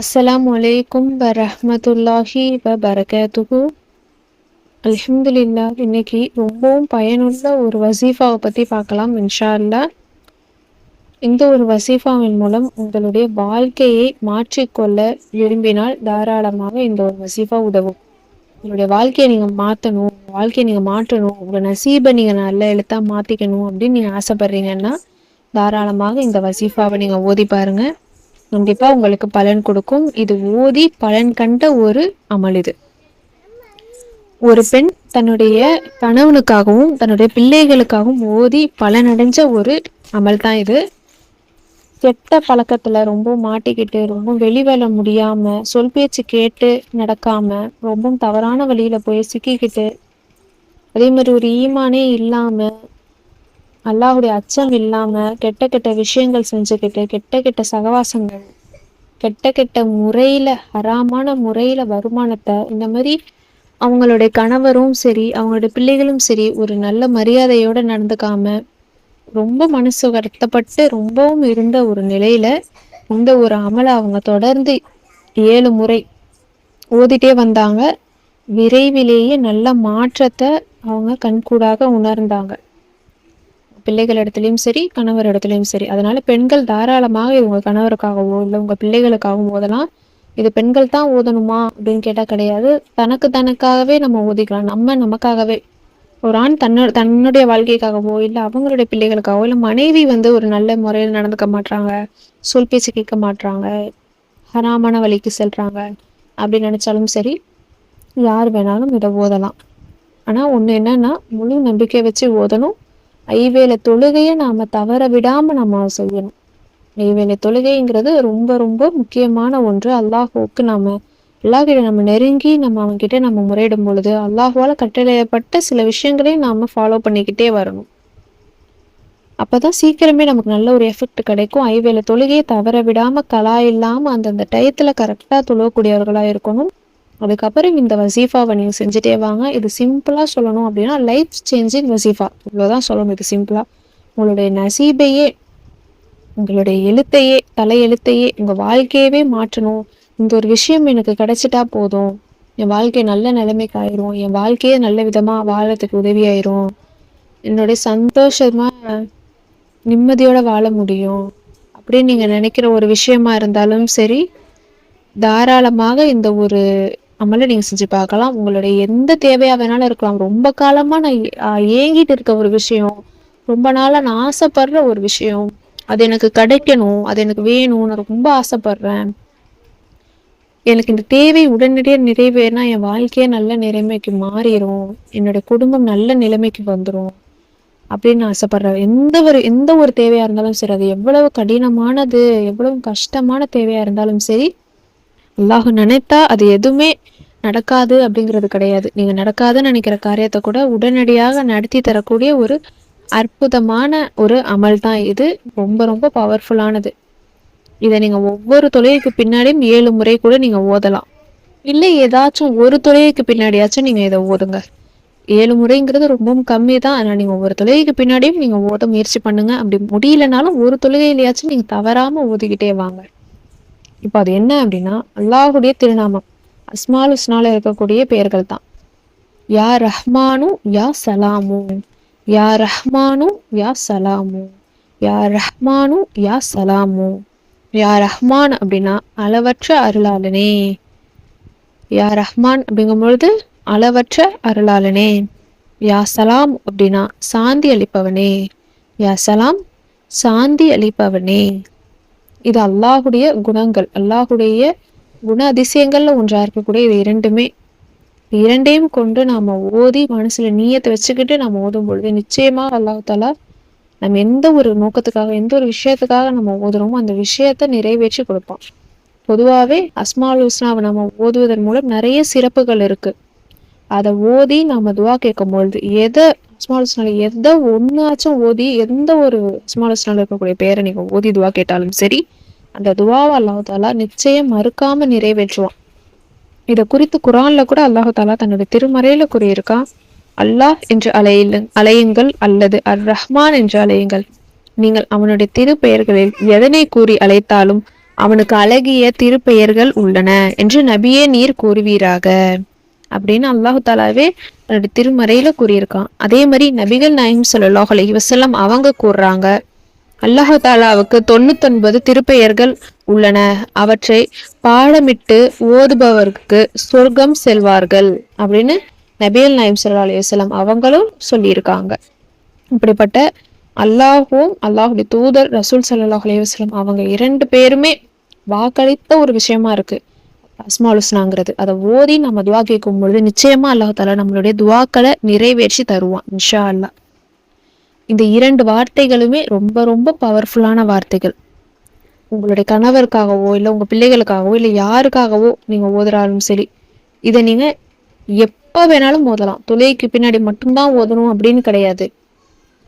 அஸ்ஸலாமு அலைக்கும் வரஹ்மத்துல்லாஹி வ பரகாத்துகு அலமதுல்லா இன்னைக்கு ரொம்பவும் பயனுள்ள ஒரு வசீஃபாவை பற்றி பார்க்கலாம் இன்ஷா அல்லாஹ் இந்த ஒரு வசீஃபாவின் மூலம் உங்களுடைய வாழ்க்கையை மாற்றிக்கொள்ள விரும்பினால் தாராளமாக இந்த ஒரு வசீஃபா உதவும். உங்களுடைய வாழ்க்கையை நீங்கள் மாற்றணும் வாழ்க்கையை நீங்கள் மாற்றணும் உங்கள் நசீபை நீங்கள் நல்ல எழுத்தாக மாற்றிக்கணும் அப்படின்னு நீங்கள் ஆசைப்பட்றீங்கன்னா தாராளமாக இந்த வசீஃபாவை நீங்கள் ஓதி பாருங்கள் கண்டிப்பாக உங்களுக்கு பலன் கொடுக்கும். இது ஓதி பலன் கண்ட ஒரு அமல் இது. ஒரு பெண் தன்னுடைய கணவனுக்காகவும் தன்னுடைய பிள்ளைகளுக்காகவும் ஓதி பலனடைஞ்ச ஒரு அமல் தான் இது. கெட்ட பழக்கத்துல ரொம்ப மாட்டிக்கிட்டு ரொம்ப வெளிவர முடியாம சொல் பேச்சு கேட்டு நடக்காம ரொம்பவும் தவறான வழியில போய் சிக்கிக்கிட்டு அதே மாதிரி ஒரு ஈமானே இல்லாம அல்லாஹுடைய அச்சம் இல்லாம கெட்ட கெட்ட விஷயங்கள் செஞ்சுக்கிட்டு கெட்ட கெட்ட சகவாசங்கள் கெட்ட கெட்ட முறையில அறாமான முறையில வருமானத்தை இந்த மாதிரி அவங்களுடைய கணவரும் சரி அவங்களுடைய பிள்ளைகளும் சரி ஒரு நல்ல மரியாதையோட நடந்துக்காம ரொம்ப மனசு வருத்தப்பட்டு ரொம்பவும் இருந்த ஒரு நிலையில இந்த ஒரு அமலை அவங்க தொடர்ந்து ஏழு முறை ஓதிட்டே வந்தாங்க. விரைவிலேயே நல்ல மாற்றத்தை அவங்க கண்கூடாக உணர்ந்தாங்க. பிள்ளைகள் இடத்துலையும் சரி கணவர் இடத்துலையும் சரி. அதனால பெண்கள் தாராளமாக இவங்க கணவருக்காகவோ இல்லை உங்கள் பிள்ளைகளுக்காகவும் ஓதலாம். இது பெண்கள் தான் ஓதணுமா அப்படின்னு கேட்டால் கிடையாது. தனக்கு தனக்காகவே நம்ம ஓதிக்கலாம். நம்ம நமக்காகவே. ஒரு ஆண் தன்னோட தன்னுடைய வாழ்க்கைக்காகவோ இல்லை அவங்களுடைய பிள்ளைகளுக்காகவோ இல்லை மனைவி வந்து ஒரு நல்ல முறையில் நடந்துக்க மாட்றாங்க சொல் பேச்சு கேட்க மாட்டாங்க ஹராமான வழிக்கு செல்றாங்க அப்படின்னு நினைச்சாலும் சரி யார் வேணாலும் இதை ஓதலாம். ஆனால் ஒன்று என்னன்னா முழு நம்பிக்கை வச்சு ஓதணும். ஐவேளை தொழுகையை நாம தவற விடாம நம்ம செய்யணும். ஐவேளை தொழுகைங்கிறது ரொம்ப ரொம்ப முக்கியமான ஒன்று. அல்லாஹுவுக்கு நாம அல்லாஹிட நம்ம நெருங்கி நம்ம அவன்கிட்ட நம்ம முறையிடும் பொழுது அல்லாஹுவால கட்டளையப்பட்ட சில விஷயங்களையும் நாம ஃபாலோ பண்ணிக்கிட்டே வரணும். அப்பதான் சீக்கிரமே நமக்கு நல்ல ஒரு எஃபெக்ட் கிடைக்கும். ஐவேளை தொழுகையை தவற விடாம கலா இல்லாம அந்தந்த டயத்துல கரெக்டா தொழக்கூடியவர்களா இருக்கணும். அதுக்கப்புறம் இந்த வசீஃபாவை நீங்கள் செஞ்சுட்டே வாங்க. இது சிம்பிளாக சொல்லணும் அப்படின்னா லைஃப் சேஞ்சிங் வசீஃபா. இவ்வளோதான் சொல்லணும் இது சிம்பிளாக உங்களுடைய நசீபையே உங்களுடைய எழுத்தையே தலை எழுத்தையே உங்கள் வாழ்க்கையவே மாற்றணும். இந்த ஒரு விஷயம் எனக்கு கிடைச்சிட்டா போதும். என் வாழ்க்கை நல்ல நிலைமைக்கு ஆயிரும். என் வாழ்க்கையே நல்ல விதமாக வாழறதுக்கு உதவியாயிரும் என்னுடைய சந்தோஷமாக நிம்மதியோட வாழ முடியும். அப்படின்னு நீங்கள் நினைக்கிற ஒரு விஷயமா இருந்தாலும் சரி தாராளமாக இந்த ஒரு அமலை நீங்கள் செஞ்சு பார்க்கலாம். உங்களுடைய எந்த தேவையாக வேணாலும் இருக்கலாம். ரொம்ப காலமாக நான் ஏங்கிட்டு இருக்க ஒரு விஷயம் ரொம்ப நாளாக நான் ஆசைப்படுற ஒரு விஷயம் அது எனக்கு கிடைக்கணும் அது எனக்கு வேணும் நான் ரொம்ப ஆசைப்படுறேன். எனக்கு இந்த தேவை உடனடியாக நிறைவேறினா என் வாழ்க்கையே நல்ல நிலைமைக்கு மாறிடும் என்னுடைய குடும்பம் நல்ல நிலைமைக்கு வந்துடும் அப்படின்னு ஆசைப்படுற எந்த ஒரு எந்த ஒரு தேவையா இருந்தாலும் சரி அது எவ்வளவு கடினமானது எவ்வளவு கஷ்டமான தேவையா இருந்தாலும் சரி அல்லாஹ் நினைத்தா அது எதுவுமே நடக்காது அப்படிங்கிறது கிடையாது. நீங்க நடக்காதுன்னு நினைக்கிற காரியத்தை கூட உடனடியாக நடத்தி தரக்கூடிய ஒரு அற்புதமான ஒரு அமல் தான் இது. ரொம்ப ரொம்ப பவர்ஃபுல்லானது இதை நீங்க ஒவ்வொரு தொழிலுக்கு பின்னாடியும் ஏழு முறை கூட நீங்க ஓதலாம். இல்லை ஏதாச்சும் ஒரு தொழிலுக்கு பின்னாடியாச்சும் நீங்க இதை ஓதுங்க. ஏழு முறைங்கிறது ரொம்பவும் கம்மி தான். ஆனால் நீங்கள் ஒவ்வொரு தொழுகைக்கு பின்னாடியும் நீங்கள் ஓத முயற்சி பண்ணுங்க. அப்படி முடியலனாலும் ஒரு தொழுகையிலையாச்சும் நீங்கள் தவறாமல் ஓதிக்கிட்டே வாங்க. இப்போ அது என்ன அப்படின்னா அல்லாஹுடைய திருநாமம். அஸ்மால் உஸ்னால இருக்கக்கூடிய பெயர்கள் தான். யா ரஹ்மானு யா சலாமு. யா ரஹ்மானு யா சலாமு. யா ரஹ்மானு யா சலாமு. யா ரஹ்மான் அப்படின்னா அளவற்ற அருளாளனே. யா ரஹ்மான் அப்படிங்கும் பொழுது அளவற்ற அருளாளனே. யா சலாம் அப்படின்னா சாந்தி அளிப்பவனே. யா சலாம் சாந்தி அளிப்பவனே. இது அல்லாஹுடைய குணங்கள் அல்லாஹுடைய குண அதிசயங்களில் ஒன்றாக இருக்கக்கூடிய இது இரண்டுமே. இரண்டையும் கொண்டு நாம் ஓதி மனசில் நீயத்தை வச்சுக்கிட்டு நம்ம ஓதும் பொழுது நிச்சயமாக அல்லாஹாலா நம்ம எந்த ஒரு நோக்கத்துக்காக எந்த ஒரு விஷயத்துக்காக நம்ம ஓதுறோமோ அந்த விஷயத்தை நிறைவேற்றி கொடுப்பான். பொதுவாகவே அஸ்மால் ஹுஸ்னாவை நம்ம ஓதுவதன் மூலம் நிறைய சிறப்புகள் இருக்கு. அதை ஓதி நாம துவா கேட்கும் பொழுது எதை அஸ்மால் ஹுஸ்னால எதை ஒன்னாச்சும் ஓதி எந்த ஒரு அஸ்மால் ஹுஸ்னால இருக்கக்கூடிய பேரை நீங்க ஓதி துவா கேட்டாலும் சரி அந்த துவாவை அல்லாஹு தாலா நிச்சயம் மறுக்காம நிறைவேற்றுவான். இதை குறித்து குரான்ல கூட அல்லாஹு தாலா தன்னுடைய திருமறையில கூறியிருக்கான் அல்லாஹ் என்று அலையுங்க அலையுங்கள் அல்லது அர் ரஹ்மான் என்று அலையுங்கள். நீங்கள் அவனுடைய திருப்பெயர்களில் எதனை கூறி அழைத்தாலும் அவனுக்கு அழகிய திருப்பெயர்கள் உள்ளன என்று நபியே நீர் கூறுவீராக. அப்படின்னு அல்லாஹு தாலாவே தன்னுடைய திருமறையில கூறியிருக்கான் அதே மாதிரி நபிகள் நாயம் சொல்லாஹ் அலஹி வசல்லம் அவங்க கூறுறாங்க அல்லாஹு தாலாவுக்கு தொண்ணூத்தொன்பது திருப்பெயர்கள் உள்ளன. அவற்றை பாடமிட்டு ஓதுபவருக்கு சொர்க்கம் செல்வார்கள் அப்படின்னு நபியல் நாயம் சல்லா அலையம் அவங்களும் சொல்லியிருக்காங்க. இப்படிப்பட்ட அல்லாஹும் அல்லாஹுடைய தூதர் ரசூல் சல்லாஹ் அலைஹி அவங்க இரண்டு பேருமே வாக்களித்த ஒரு விஷயமா இருக்கு. அஸ்மாலுஸ்னாங்கிறது அதை ஓதி நம்ம துவா கேட்கும் பொழுது நிச்சயமா அல்லாஹ் தாலா நம்மளுடைய துவாக்களை நிறைவேற்றி தருவான் இன்ஷா அல்லாஹ். இந்த இரண்டு வார்த்தைகளுமே ரொம்ப ரொம்ப பவர்ஃபுல்லான வார்த்தைகள். உங்களுடைய கணவருக்காகவோ இல்லை உங்கள் பிள்ளைகளுக்காகவோ இல்லை யாருக்காகவோ நீங்கள் ஓதுறாலும் சரி இதை நீங்கள் எப்போ வேணாலும் ஓதலாம். தொலைக்கு பின்னாடி மட்டும்தான் ஓதணும் அப்படின்னு கிடையாது.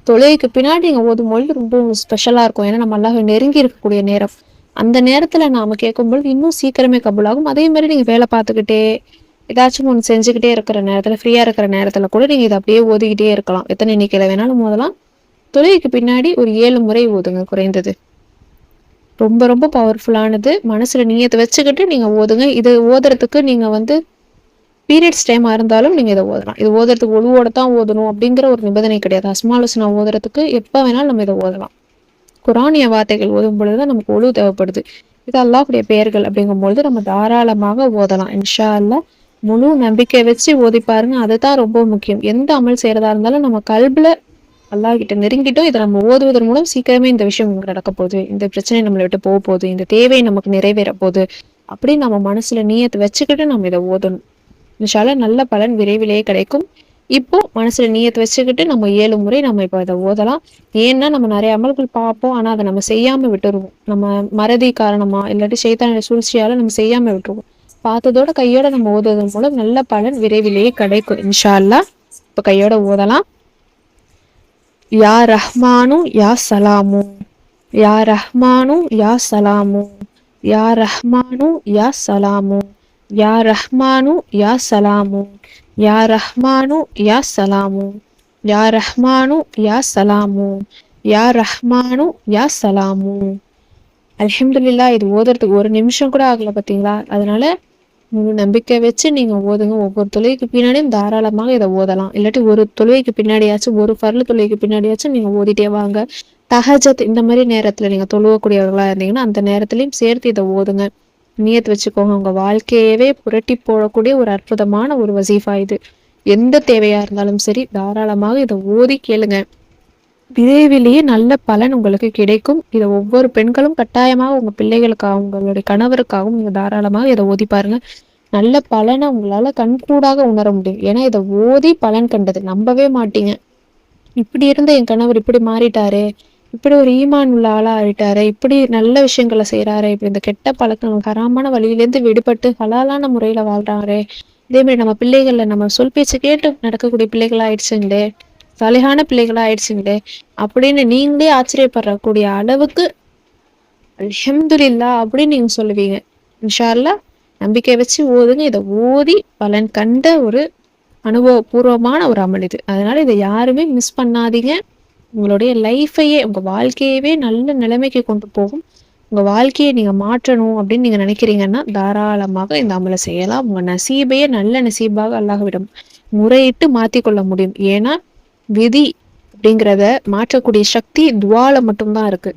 தொலைக்கு பின்னாடி நீங்கள் ஓதும்பொழுது ரொம்ப ஸ்பெஷலாக இருக்கும். ஏன்னா நம்ம அல்லாஹ் நெருங்கி இருக்கக்கூடிய நேரம். அந்த நேரத்தில் நாம் கேட்கும்பொழுது இன்னும் சீக்கிரமே கபுலாகும். அதே மாதிரி நீங்கள் வேலை பார்த்துக்கிட்டே ஏதாச்சும் ஒன்று செஞ்சுக்கிட்டே இருக்கிற நேரத்தில் ஃப்ரீயாக இருக்கிற நேரத்தில் கூட நீங்கள் இதை அப்படியே ஓதிக்கிட்டே இருக்கலாம். எத்தனை எண்ணிக்கையில் வேணாலும் ஓதலாம். தொழுகைக்கு பின்னாடி ஒரு ஏழு முறை ஓதுங்க குறைந்தது. ரொம்ப ரொம்ப பவர்ஃபுல்லானது மனசில் நீயத்தை வச்சுக்கிட்டு நீங்கள் ஓதுங்க. இது ஓதுறதுக்கு நீங்கள் வந்து பீரியட்ஸ் டைமாக இருந்தாலும் நீங்கள் இதை ஓதலாம். இது ஓதுறதுக்கு ஒழுவோட தான் ஓதணும் அப்படிங்கிற ஒரு நிபந்தனை கிடையாது. அஸ்மாலோசனா ஓதுறதுக்கு எப்போ வேணாலும் நம்ம இதை ஓதலாம். குரானிய வார்த்தைகள் ஓதும் பொழுது தான் நமக்கு ஒழு தேவைப்படுது. இது அல்லாஹுடைய பெயர்கள் அப்படிங்கும்பொழுது நம்ம தாராளமாக ஓதலாம். இன்ஷா அல்லா முழு நம்பிக்கை வச்சு ஓதி பாருங்க. அதுதான் ரொம்ப முக்கியம். எந்த அமல் செய்யறதா இருந்தாலும் நம்ம கல்பில் அல்லாஹ் கிட்ட நெருங்கிட்டோம். இதை நம்ம ஓதுவதன் மூலம் சீக்கிரமே இந்த விஷயம் உங்களுக்கு நடக்க போகுது. இந்த பிரச்சனை நம்மளை விட்டு போக போகுது. இந்த தேவை நமக்கு நிறைவேற போகுது. அப்படின்னு நம்ம மனசுல நீயத்தை வச்சுக்கிட்டு நம்ம இதை ஓதணும். இன்ஷால நல்ல பலன் விரைவிலேயே கிடைக்கும். இப்போ மனசுல நீயத்தை வச்சுக்கிட்டு நம்ம ஏழு முறை நம்ம இப்போ இதை ஓதலாம். ஏன்னா நம்ம நிறைய அமல்கள் பார்ப்போம். ஆனா அதை நம்ம செய்யாம விட்டுருவோம். நம்ம மறதி காரணமா இல்லாட்டி சைத்தான சூழ்ச்சியால நம்ம செய்யாம விட்டுருவோம். பார்த்ததோட கையோட நம்ம ஓதுவதன் மூலம் நல்ல பலன் விரைவிலேயே கிடைக்கும். இன்ஷா அல்லாஹ் இப்போ கையோட ஓதலாம். யா ரஹ்மானு யா சலாமு. யா ரஹ்மானு யா சலாமு. யா ரஹ்மானு யா சலாமு. யா ரஹ்மானு யா சலாமு. யா ரஹ்மானு யா சலாமு. யா ரஹ்மானு யா சலாமு. யா ரஹ்மானு யா சலாமு. அலமதுல்லா இது ஓதுறதுக்கு ஒரு நிமிஷம் கூட ஆகல பார்த்தீங்களா அதனால முழு நம்பிக்கை வச்சு நீங்க ஓதுங்க. ஒவ்வொரு தொழுகைக்கு பின்னாடியும் தாராளமாக இதை ஓதலாம். இல்லாட்டி ஒரு தொழுகைக்கு பின்னாடியாச்சும் ஒரு ஃபர்லு தொழுகைக்கு பின்னாடியாச்சும் நீங்க ஓதிட்டே வாங்க. தஹஜத் இந்த மாதிரி நேரத்துல நீங்க தொழுவக்கூடியவர்களா இருந்தீங்கன்னா அந்த நேரத்திலையும் சேர்த்து இதை ஓதுங்க. நியத்து வச்சுக்கோங்க. உங்க வாழ்க்கையவே புரட்டி போடக்கூடிய ஒரு அற்புதமான ஒரு வசீஃபா இது. எந்த தேவையா இருந்தாலும் சரி தாராளமாக இதை ஓதி கேளுங்க. விரைவிலேயே நல்ல பலன் உங்களுக்கு கிடைக்கும். இதை ஒவ்வொரு பெண்களும் கட்டாயமாக உங்கள் பிள்ளைகளுக்காகவும் உங்களுடைய கணவருக்காகவும் நீங்கள் தாராளமாக இதை ஓதி பாருங்க. நல்ல பலனை உங்களால் கண்கூடாக உணர முடியும். ஏன்னா இதை ஓதி பலன் கண்டது. நம்பவே மாட்டீங்க. இப்படி இருந்த என் கணவர் இப்படி மாறிட்டாரே. இப்படி ஒரு ஈமான் உள்ள ஆளாக ஆயிட்டாரு. இப்படி நல்ல விஷயங்களை செய்கிறாரு இப்படி இந்த கெட்ட பழக்கங்கள் ஹராமான வழியிலேருந்து விடுபட்டு ஹலாலான முறையில் வாழ்கிறாரு இதே மாதிரி நம்ம பிள்ளைகளில் நம்ம சொல் பேச்சு கேட்டு நடக்கக்கூடிய பிள்ளைகள் ஆயிடுச்சுங்களே சலிகான பிள்ளைகளா ஆயிடுச்சுங்களே அப்படின்னு நீங்களே ஆச்சரியப்படக்கூடிய அளவுக்கு அல்ஹம்துலில்லா அப்படின்னு நீங்க சொல்லுவீங்க. இன்ஷா அல்லாஹ் நம்பிக்கை வச்சு ஓதுங்க. இதை ஓதி பலன் கண்ட ஒரு அனுபவபூர்வமான ஒரு அமல் இது. அதனால இதை யாருமே மிஸ் பண்ணாதீங்க. உங்களுடைய லைஃபையே உங்க வாழ்க்கையவே நல்ல நிலைமைக்கு கொண்டு போகும். உங்க வாழ்க்கையை நீங்க மாற்றணும் அப்படின்னு நீங்க நினைக்கிறீங்கன்னா தாராளமாக இந்த அமலை செய்யலாம். உங்க நசீபையே நல்ல நசீபாக அல்லாஹ்விடம் முறையிட்டு மாத்திக்கொள்ள முடியும். ஏன்னா விதி அப்படிங்கிறத மாற்றக்கூடிய சக்தி துவால மட்டும்தான் இருக்கு.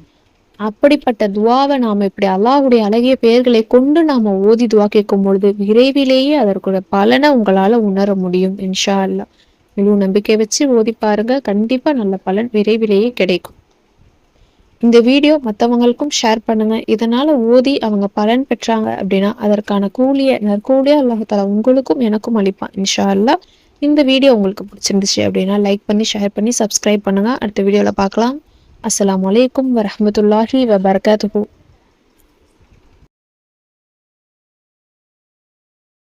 அப்படிப்பட்ட துவாவை நாம இப்படி அல்லாஹுடைய அழகிய பெயர்களை கொண்டு நாம ஓதி துவா கேட்கும் பொழுது விரைவிலேயே அதற்குடைய பலனை உங்களால உணர முடியும் இன்ஷா அல்லாஹ் முழு நம்பிக்கை வச்சு ஓதி பாருங்க. கண்டிப்பா நல்ல பலன் விரைவிலேயே கிடைக்கும். இந்த வீடியோ மற்றவங்களுக்கும் ஷேர் பண்ணுங்க. இதனால ஓதி அவங்க பலன் பெற்றாங்க அப்படின்னா அதற்கான கூலிய நற்கூலிய அல்லாஹால உங்களுக்கும் எனக்கும் அளிப்பான் இன்ஷா அல்லாஹ் இந்த வீடியோ உங்களுக்கு பிடிச்சிருந்துச்சு அப்படின்னா லைக் பண்ணி ஷேர் பண்ணி சப்ஸ்கிரைப் பண்ணுங்கள் அடுத்த வீடியோவில் பார்க்கலாம். அஸ்லாம் வலைக்கம் வரமத்துல்லாஹி வபர்காத்து